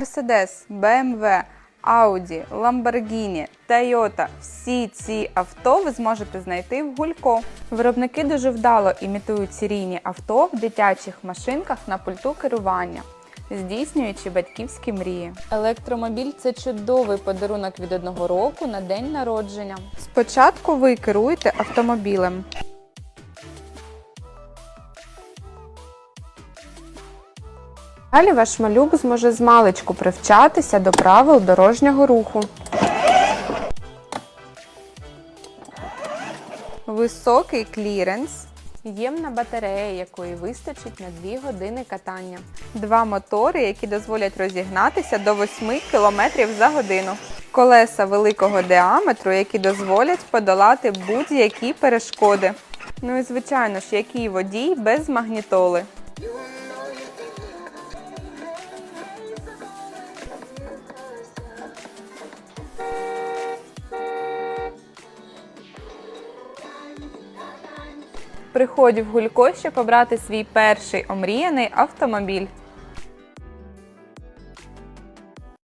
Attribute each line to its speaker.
Speaker 1: Mercedes, BMW, Audi, Lamborghini, Toyota – всі ці авто ви зможете знайти в Гулько. Виробники дуже вдало імітують серійні авто в дитячих машинках на пульту керування, здійснюючи батьківські мрії. Електромобіль це чудовий подарунок від одного року на день народження. Спочатку ви керуєте автомобілем. Далі ваш малюк зможе змалечку привчатися до правил дорожнього руху. Високий кліренс. Ємна батарея, якої вистачить на 2 години катання. Два мотори, які дозволять розігнатися до 8 км за годину. Колеса великого діаметру, які дозволять подолати будь-які перешкоди. Ну і звичайно ж, який водій без магнітоли. Приходь в Гулько, щоб обрати свій перший омріяний автомобіль.